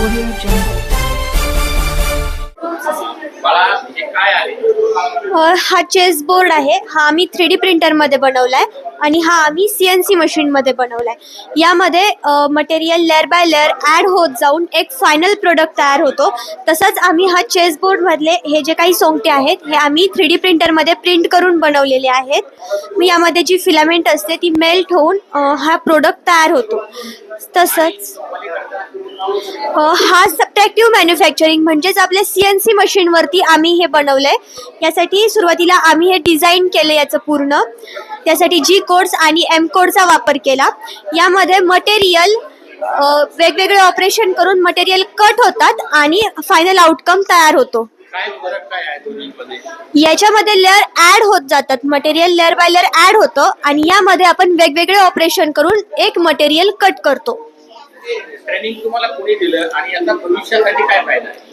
Audio Jungle. बाळा हे हा चेस बोर्ड आहे. हा आम्ही थ्री डी प्रिंटरमध्ये बनवलाय आणि हा आम्ही सी एन सी मशीनमध्ये बनवलाय. यामध्ये material layer by layer add होत जाऊन एक फायनल प्रोडक्ट तयार होतो. तसंच आम्ही हा चेस बोर्डमधले हे जे काही सोंगटे आहेत हे आम्ही थ्री डी प्रिंटरमध्ये प्रिंट करून बनवलेले आहेत. मी यामध्ये जी फिलामेंट असते ती मेल्ट होऊन हा प्रोडक्ट तयार होतो. तसंच. हा सबट्रॅक्टिव्ह मॅन्युफॅक्चरिंग म्हणजेच आपल्या सी एन सी मशीनवरती आम्ही हे बनवलं आहे यासाठी सुरुवातीला आम्ही हे डिझाईन केलं याचं पूर्ण. त्यासाठी जी कोड्स आणि एम कोडचा वापर केला. यामध्ये मटेरियल वेगवेगळे ऑपरेशन करून मटेरियल कट होतात आणि फायनल आउटकम तयार होतो. काय फरक काय आहे दोन्हीमध्ये? याच्यामध्ये लेअर ॲड होत जातात. Material layer by layer add होतं आणि यामध्ये आपण वेगवेगळे ऑपरेशन करून एक मटेरियल कट करतो. ट्रेनिंग तुम्हाला कोणी दिलं आणि आता भविष्यासाठी काय फायदा आहे?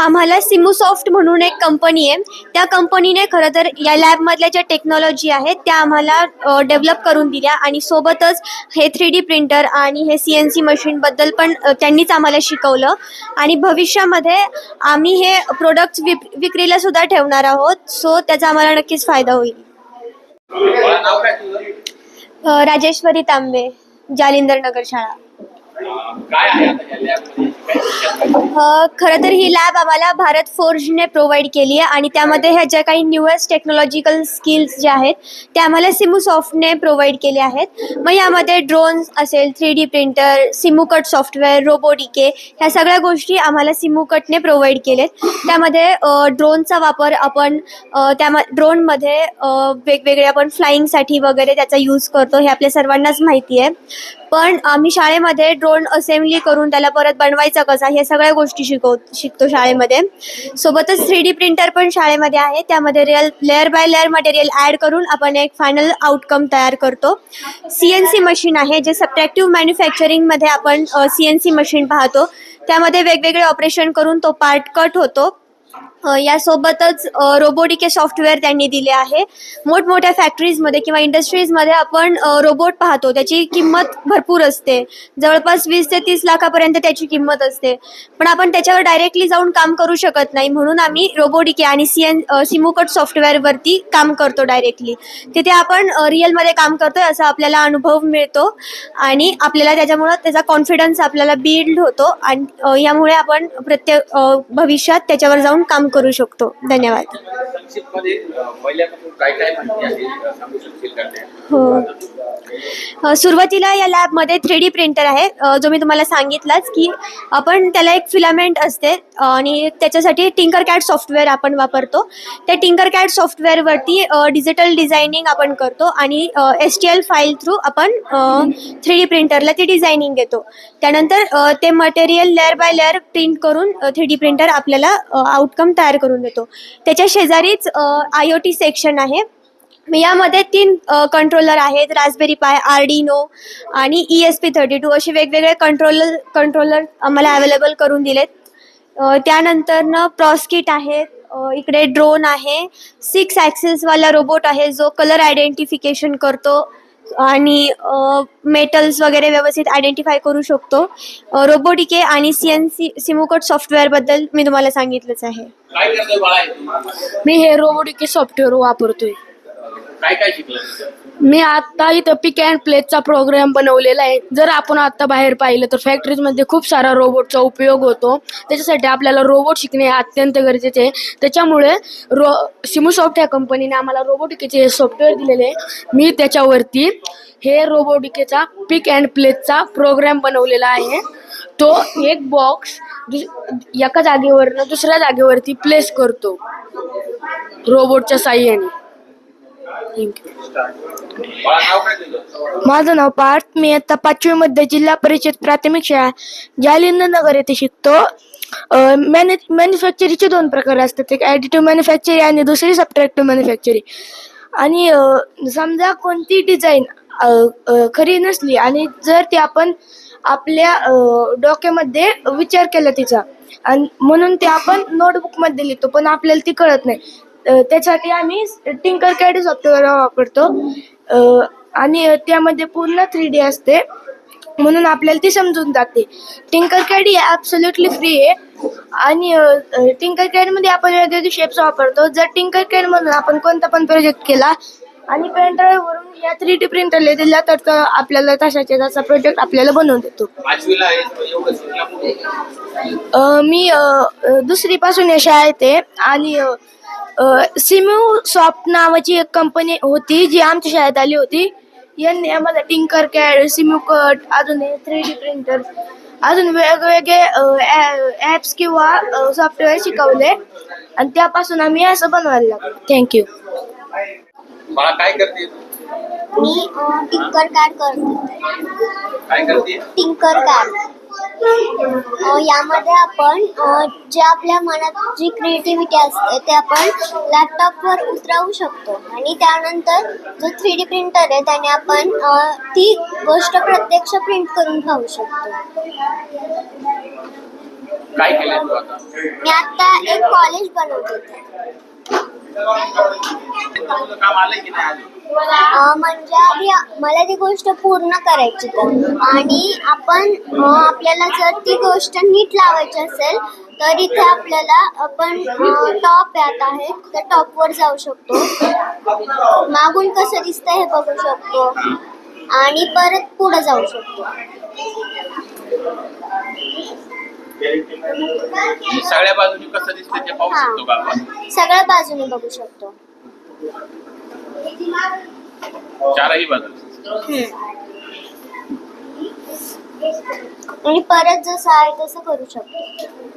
आम्हाला सिमूसॉफ्ट म्हणून एक कंपनी आहे. त्या कंपनीने खरं तर या लॅबमधल्या ज्या टेक्नॉलॉजी आहेत त्या आम्हाला डेव्हलप करून दिल्या आणि सोबतच हे थ्री डी प्रिंटर आणि हे सी एन सी मशीनबद्दल पण त्यांनीच आम्हाला शिकवलं. आणि भविष्यामध्ये आम्ही हे प्रोडक्ट्स विक विक्रीला सुद्धा ठेवणार आहोत. सो त्याचा आम्हाला नक्कीच फायदा होईल. राजेश्वरी तांबे जालिंदर नगर शाळा. काय आहे आता या तर ही लॅब आम्हाला भारत फोर्जने प्रोव्हाइड केली आहे आणि त्यामध्ये ह्या ज्या काही न्यूएस्ट टेक्नॉलॉजिकल स्किल्स ज्या आहेत त्या आम्हाला सिमूसॉफ्टने प्रोव्हाइड केले आहेत. मग यामध्ये ड्रोन्स असेल थ्री डी प्रिंटर सिमूकट सॉफ्टवेअर रोबोटिके ह्या सगळ्या गोष्टी आम्हाला सिमूकटने प्रोव्हाइड केलेत त्यामध्ये ड्रोनचा वापर आपण अ, त्या ड्रोनमध्ये वेगवेगळे आपण फ्लाईंगसाठी वगैरे त्याचा यूज करतो हे आपल्या सर्वांनाच माहिती आहे. पण आम्ही शाळेमध्ये ड्रोन असेंब्ली करून त्याला परत बनवायचा कसा हे सगळ्या गोष्टी शिकव शिकतो शाळेमध्ये. सोबतच थ्री डी प्रिंटर पण शाळेमध्ये आहे. त्यामध्ये real layer by layer material add करून आपण एक फायनल आउटकम तयार करतो. सी एन सी मशीन आहे जे सबट्रॅक्टिव्ह मॅन्युफॅक्चरिंगमध्ये आपण सी एन सी मशीन पाहतो. त्यामध्ये वेगवेगळे ऑपरेशन करून तो पार्ट कट होतो. यासोबतच रोबोटिके सॉफ्टवेअर त्यांनी दिले आहे. मोठमोठ्या फॅक्टरीजमध्ये किंवा इंडस्ट्रीजमध्ये आपण रोबोट पाहतो. त्याची किंमत भरपूर असते. जवळपास वीस ते तीस लाखापर्यंत त्याची किंमत असते. पण आपण त्याच्यावर डायरेक्टली जाऊन काम करू शकत नाही. म्हणून आम्ही रोबोटिके आणि सी एन सिमोकट सॉफ्टवेअरवरती काम करतो डायरेक्टली तिथे आपण रिअलमध्ये काम करतोय असा आपल्याला अनुभव मिळतो. आणि आपल्याला त्याच्यामुळं त्याचा कॉन्फिडन्स आपल्याला बिल्ड होतो. आणि यामुळे आपण प्रत्येक भविष्यात त्याच्यावर जाऊन काम करू शकतो. धन्यवाद. हो. सुरुवातीला या लॅबमध्ये थ्री डी प्रिंटर आहे. जो मी तुम्हाला सांगितलाच की आपण त्याला एक फिलामेंट असते आणि त्याच्यासाठी टिंकर कॅट सॉफ्टवेअर आपण वापरतो. त्या टिंकर कॅट सॉफ्टवेअरवरती डिजिटल डिझायनिंग आपण करतो आणि S T L file through आपण थ्री डी प्रिंटरला ती डिझायनिंग देतो. त्यानंतर ते material layer by layer print करून थ्री डी प्रिंटर आपल्याला आउटकम तयार करून देतो. त्याच्या शेजारी शेजारीच आय ओ टी सेक्शन आहे. यामध्ये तीन कंट्रोलर आहेत रासबेरी पाय आर्डिनो आणि E S P thirty two असे वेगवेगळे कंट्रोलर कंट्रोलर आम्हाला अवेलेबल करून दिलेत. अ, त्यानंतरनं प्रॉस्किट आहे इकडे ड्रोन आहे. सिक्स ॲक्सेसवाला रोबोट आहे जो कलर आयडेंटिफिकेशन करतो. आणि मेटल्स वगैरे व्यवस्थित आयडेंटिफाय करू शकतो. रोबोटिके आणि सी एन सी सिमोकट सॉफ्टवेअरबद्दल मी तुम्हाला सांगितलंच आहे? मी हे रोबोटिक सॉफ्टवेअर वापरतोय. काय काय शिकलं? मी आता इथं पिक अँड प्लेचा प्रोग्राम बनवलेला आहे. जर आपण आता बाहेर पाहिलं तर फॅक्टरीजमध्ये खूप सारा रोबोटचा उपयोग होतो. त्याच्यासाठी आपल्याला रोबोट शिकणे अत्यंत गरजेचे आहे. त्याच्यामुळे रो सिमोसॉफ्ट या कंपनीने आम्हाला रोबोटिकेचे हे सॉफ्टवेअर दिलेले आहे. मी त्याच्यावरती हे रोबोटिकेचा पिक अँड प्लेचा प्रोग्राम बनवलेला आहे. तो एक बॉक्स एका जागेवरनं दुसऱ्या जागेवरती प्लेस करतो. रोबोटच्या साह्याने थँक्यू बाळा नाव काय तुझं माझं नाव पार्थ. मी आता पाचवीमध्ये जिल्हा परिषद प्राथमिक शाळा जालिंदर नगर येथे शिकतो. मॅन्यु मॅन्युफॅक्चरिंगचे दोन प्रकार असतात. एक ॲडिटिव्ह मॅन्युफॅक्चरिंग आणि दुसरी सबट्रॅक्टिव्ह मॅन्युफॅक्चरिंग आणि समजा कोणती डिझाईन खरी नसली आणि जर ती आपण आपल्या डोक्यामध्ये विचार केला तिचा आणि म्हणून ते आपण नोटबुकमध्ये लिहितो पण आपल्याला ती कळत नाही. त्यासाठी आम्ही टिंकर कॅड सॉफ्टवेअर वापरतो. आणि त्यामध्ये पूर्ण थ्री डी असते. म्हणून आपल्याला ती समजून जाते. टिंकर कॅड ही ॲब्सोल्युटली फ्री आहे. आणि टिंकर कॅडमध्ये आपण वेगवेगळे शेप्स वापरतो. जर टिंकर कॅडमधून आपण कोणता पण प्रोजेक्ट केला आणि पेन वरून या थ्री डी प्रिंटरला दिला तर आपल्याला तसाच्या तसा प्रोजेक्ट आपल्याला बनवून देतो? अ, मी दुसरीपासून या शाळेत आहे. आणि सिमू सॉफ्ट नावाची एक कंपनी होती जी आमच्या शाळेत आली होती. यांनी आम्हाला टिंकर कॅड सिमू कट अजून थ्री डी प्रिंटर अजून वेगवेगळे ॲप्स किंवा सॉफ्टवेअर शिकवले. आणि त्यापासून आम्ही असं बनवायला लागलो. थँक्यू बाळा काय करते? मी टिंकर कार्ड करते. काय करते? टिंकर कार्ड यामध्ये आपण जे आपल्या मनात जी क्रिएटिव्हिटी असते ते आपण लॅपटॉपवर उतरवू शकतो. आणि त्यानंतर जो थ्री डी प्रिंटर आहे त्याने आपण ती गोष्ट प्रत्यक्ष प्रिंट करून पाहू शकतो. मी आता एक कॉलेज बनवत होते काम की नाही आलं म्हणजे आधी मला ती गोष्ट पूर्ण करायची तर आणि आपण आपल्याला जर ती गोष्ट नीट लावायची असेल तर इथे आपल्याला आपण टॉप यात आहे. त्या टॉपवर जाऊ शकतो. मागून कसं दिसतं हे बघू शकतो. आणि परत पुढे जाऊ शकतो. सगळ्या बाजूनी कसं दिसतंय ते पाहू. शकतो का आपण? सगळ्या बाजूने बघू शकतो. चारही बाजू. आणि परत जसं आहे तसं करू शकतो.